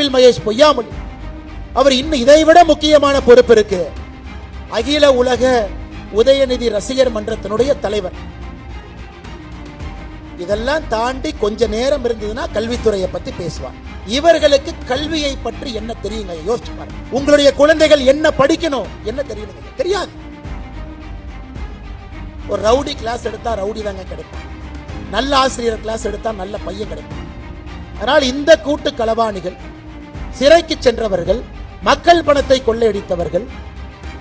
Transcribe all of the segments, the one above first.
அன்பில் மகேஷ் பொய்யாமொழி. அவர் இன்னும் இதை விட முக்கியமான பொறுப்பு இருக்கு. அகில உலக உதயநிதி ரசிகர் மன்றத்தினுடைய தலைவர். இதெல்லாம் தாண்டி கொஞ்ச நேரம் இருந்ததுன்னா கல்வித்துறையை பத்தி பேசுவார். இவர்களுக்கு கல்வியை பற்றி என்ன தெரியுங்க? யோசிச்சு பாருங்க. உங்களுடைய குழந்தைகள் என்ன படிக்கணும்? என்ன தெரியணும் தெரியாது. ஒரு ரவுடி கிளாஸ் எடுத்தா ரவுடி தாங்க கிடைக்கும் நல்ல ஆசிரியர் கிளாஸ் எடுத்தா நல்ல பையன் கிடைக்கும் அதனால் இந்த கூட்டு களவாணிகள் சிறைக்கு சென்றவர்கள் மக்கள் பணத்தை கொள்ளையடித்தவர்கள்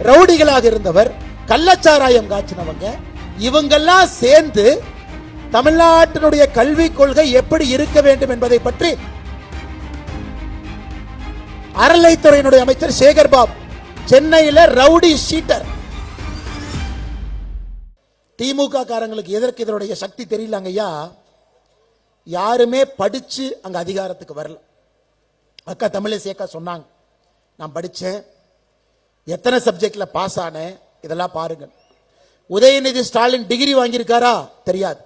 ரவுடிகளாக இருந்தவர் கள்ளச்சாராயம் காய்ச்சினவங்க இவங்கெல்லாம் சேர்ந்து தமிழ்நாட்டினுடைய கல்விக் கொள்கை எப்படி இருக்க வேண்டும் என்பதை பற்றி அறநிலைத்துறையினுடைய அமைச்சர் சேகர் பாபு சென்னையில ரவுடி ஷீட்டர். திமுக காரங்களுக்கு எதற்கு இதனுடைய சக்தி தெரியல ஐயா யாருமே படிச்சு அங்க அதிகாரத்துக்கு வரல. அக்கா தமிழிசை அக்கா சொன்னாங்க. நான் படித்தேன் எத்தனை சப்ஜெக்டில் பாஸ் ஆனேன் இதெல்லாம் பாருங்கள். உதயநிதி ஸ்டாலின் டிகிரி வாங்கியிருக்காரா? தெரியாது.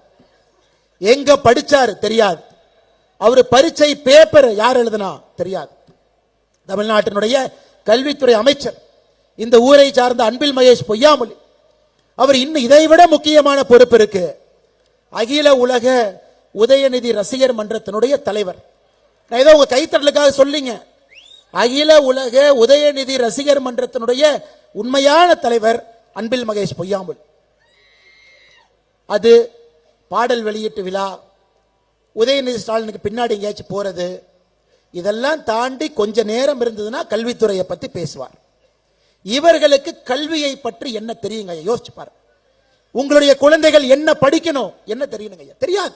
எங்க படிச்சாரு? தெரியாது. அவர் பரீட்சை பேப்பர் யார் எழுதுனா? தெரியாது. தமிழ்நாட்டினுடைய கல்வித்துறை அமைச்சர். இந்த ஊரை சார்ந்த அன்பில் மகேஷ் பொய்யாமொழி. அவர் இன்னும் இதை விட முக்கியமான பொறுப்பு இருக்கு. அகில உலக உதயநிதி ரசிகர் மன்றத்தினுடைய தலைவர். நான் ஏதோ உங்க கைத்தட்டலுக்காக சொல்லிங்க. அகில உலக உதயநிதி ரசிகர் மன்றத்தினுடைய உண்மையான தலைவர் அன்பில் மகேஷ் பொய்யாமல் அது பாடல் வெளியீட்டு விழா. உதயநிதி ஸ்டாலினுக்கு பின்னாடி எங்கேயாச்சும் போறது. இதெல்லாம் தாண்டி கொஞ்ச நேரம் இருந்ததுன்னா கல்வித்துறையை பத்தி பேசுவார். இவர்களுக்கு கல்வியை பற்றி என்ன தெரியுங்க ஐயா? யோசிச்சு உங்களுடைய குழந்தைகள் என்ன படிக்கணும்? என்ன தெரியணுங்க தெரியாது.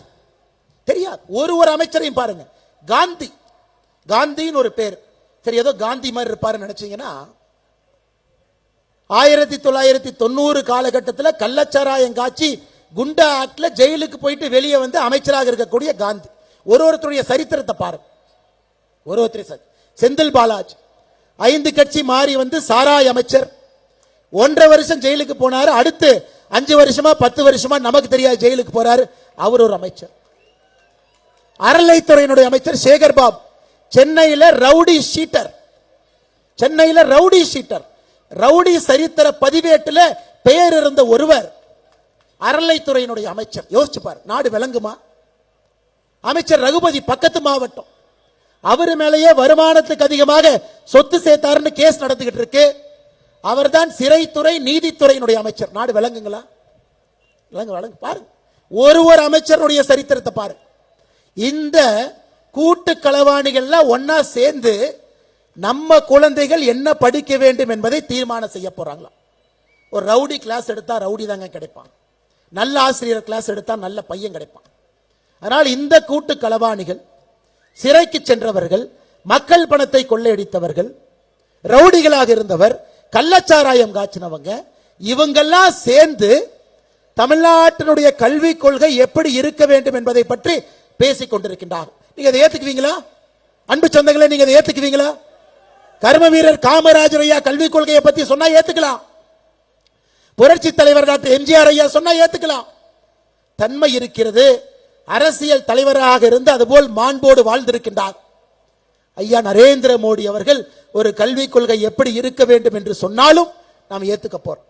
தெரியாது. ஒரு ஒரு அமைச்சரையும் பாருங்க. காந்தி. காந்தின்னு ஒரு பேர். சரி ஏதோ காந்தி மாதிரி இருப்பாருன்னு நினைச்சீங்கன்னா ஆயிரத்தி தொள்ளாயிரத்தி தொண்ணூறு காலகட்டத்தில் கள்ளச்சாராயம் காட்சி குண்டா ஆக்டில் ஜெயிலுக்கு போயிட்டு வெளியே வந்து அமைச்சராக இருக்கக்கூடிய காந்தி. ஒரு ஒருத்தருடைய சரித்திரத்தை பாருங்க ஒரு ஒருத்தர் சரி செந்தில் பாலாஜ். ஐந்து கட்சி மாறி வந்து சாராய் அமைச்சர். ஒன்றரை வருஷம் ஜெயிலுக்கு போனாரு. அடுத்து அஞ்சு வருஷமா பத்து வருஷமா நமக்கு தெரியாது ஜெயிலுக்கு போறாரு. அவர் ஒரு அமைச்சர். அறநிலைத்துறையினுடைய அமைச்சர் சேகர் பாபு சென்னையில ரவுடி ஷீட்டர். சென்னையில ரவுடி ஷீட்டர். ரவுடி சரித்திர பதிவேட்டுல பெயர் இருந்த ஒருவர். அறநிலைத்துறையினுடைய அமைச்சர். யோசிச்சு நாடு விளங்குமா? அமைச்சர் ரகுபதி பக்கத்து மாவட்டம். அவர் மேலேயே வருமானத்துக்கு அதிகமாக சொத்து சேர்த்தாருன்னு கேஸ் நடந்துகிட்டு இருக்கு. அவர்தான் சிறைத்துறை நீதித்துறையினுடைய அமைச்சர். நாடு விளங்குங்களா? விளங்கு விளங்கு. பாருங்க. ஒரு ஒரு அமைச்சருடைய சரித்திரத்தை பாருங்க. இந்த கூட்டு களவாணிகள்லாம் ஒன்னா சேர்ந்து நம்ம குழந்தைகள் என்ன படிக்க வேண்டும் என்பதை தீர்மானம் செய்ய போறாங்களாம். ஒரு ரவுடி கிளாஸ் எடுத்தா ரவுடி தாங்க கிடைப்பான். நல்ல ஆசிரியர் கிளாஸ் எடுத்தா நல்ல பையன் கிடைப்பான். அதனால் இந்த கூட்டு களவாணிகள் சிறைக்கு சென்றவர்கள் மக்கள் பணத்தை கொள்ளையடித்தவர்கள் ரவுடிகளாக இருந்தவர் கள்ளச்சாராயம் காய்ச்சினவங்க இவங்கெல்லாம் சேர்ந்து தமிழ்நாட்டினுடைய கல்விக் கொள்கை எப்படி இருக்க வேண்டும் என்பதை பற்றி பேசிக் கொண்டிருக்கின்றார் நீங்க அதை ஏத்துக்குவீங்களா? அன்பு சொந்தங்களை நீங்க அதை ஏத்துக்குவீங்களா? கர்ம வீரர் காமராஜர் ஐயா கல்விக் கொள்கையை பத்தி சொன்னா ஏத்துக்கலாம். புரட்சி தலைவர் டாக்டர் எம்ஜிஆர் ஐயா சொன்னா ஏத்துக்கலாம். தன்மை இருக்கிறது. அரசியல் தலைவராக இருந்து அதுபோல் மாண்போடு வாழ்ந்திருக்கின்றார். ஐயா நரேந்திர மோடி அவர்கள் ஒரு கல்விக் கொள்கை எப்படி இருக்க வேண்டும் என்று சொன்னாலும் நாம் ஏத்துக்க போறோம்.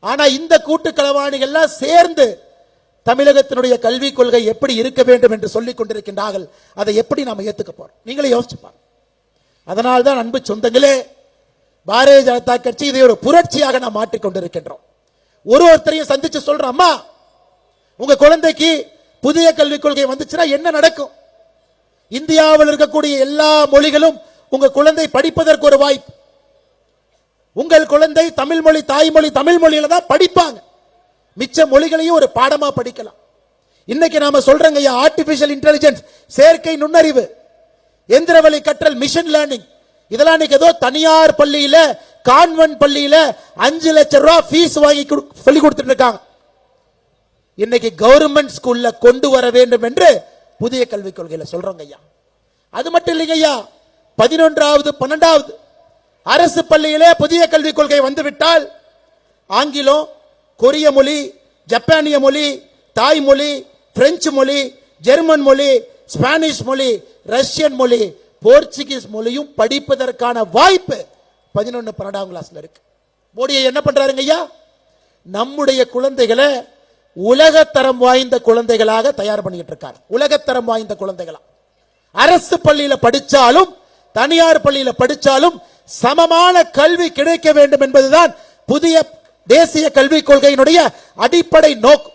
ஆனா இந்த கூட்டு களவாணிகள்லாம் சேர்ந்து தமிழகத்தினுடைய கல்விக் கொள்கை எப்படி இருக்க வேண்டும் என்று சொல்லிக் கொண்டிருக்கின்றார்கள் அதை எப்படி நாம் ஏத்துக்க போறோம்? நீங்களே யோசிச்சுப்பாங்க அதனால் அதனால்தான் அன்பு சொந்தங்களே பாரதிய ஜனதா கட்சி இதை ஒரு புரட்சியாக நாம் மாற்றிக்கொண்டிருக்கின்றோம் ஒரு ஒருத்தரையும் சந்திச்சு சொல்றோம் அம்மா உங்க குழந்தைக்கு புதிய கல்விக் கொள்கை வந்துச்சுன்னா என்ன நடக்கும்? இந்தியாவில் இருக்கக்கூடிய எல்லா மொழிகளும் உங்க குழந்தை படிப்பதற்கு ஒரு வாய்ப்பு. உங்கள் குழந்தை தமிழ் மொழி தாய்மொழி தமிழ் மொழியில தான் படிப்பாங்க. மிச்ச மொழிகளையும் ஒரு பாடமா படிக்கலாம். இன்னைக்கு நாம சொல்றோங்க ஆர்டிபிஷியல் இன்டெலிஜென்ஸ் செயற்கை நுண்ணறிவு எந்திரவழி கற்றல் மிஷின் லேர்னிங் இதெல்லாம் இன்னைக்கு ஏதோ தனியார் பள்ளியில கான்வென்ட் பள்ளியில அஞ்சு லட்சம் ரூபாய் ஃபீஸ் வாங்கி சொல்லி கொடுத்துட்டு இருக்காங்க. இன்னைக்கு கவர்மெண்ட் ஸ்கூல்ல கொண்டு வர வேண்டும் என்று புதிய கல்விக் கொள்கையில சொல்றோங்க ஐயா. அது மட்டும் இல்லைங்க ஐயா. பதினொன்றாவது பன்னெண்டாவது அரசு பள்ளியிலே புதிய கல்விக் கொள்கை வந்துவிட்டால் ஆங்கிலம் கொரிய மொழி ஜப்பானிய மொழி தாய்மொழி பிரெஞ்சு மொழி ஜெர்மன் மொழி ஸ்பானிஷ் மொழி ரஷ்யன் மொழி போர்ச்சுகீஸ் மொழியும் படிப்பதற்கான வாய்ப்பு பதினொன்று பன்னெண்டாம் கிளாஸ்ல இருக்கு. மோடியை என்ன பண்றாருங்க ஐயா? நம்முடைய குழந்தைகளை உலகத்தரம் வாய்ந்த குழந்தைகளாக தயார் பண்ணிட்டு இருக்கார். உலகத்தரம் வாய்ந்த குழந்தைகளா. அரசு பள்ளியில் படித்தாலும் தனியார் பள்ளியில் படித்தாலும் சமமான கல்வி கிடைக்க வேண்டும் என்பதுதான் புதிய தேசிய கல்விக் கொள்கையினுடைய அடிப்படை நோக்கு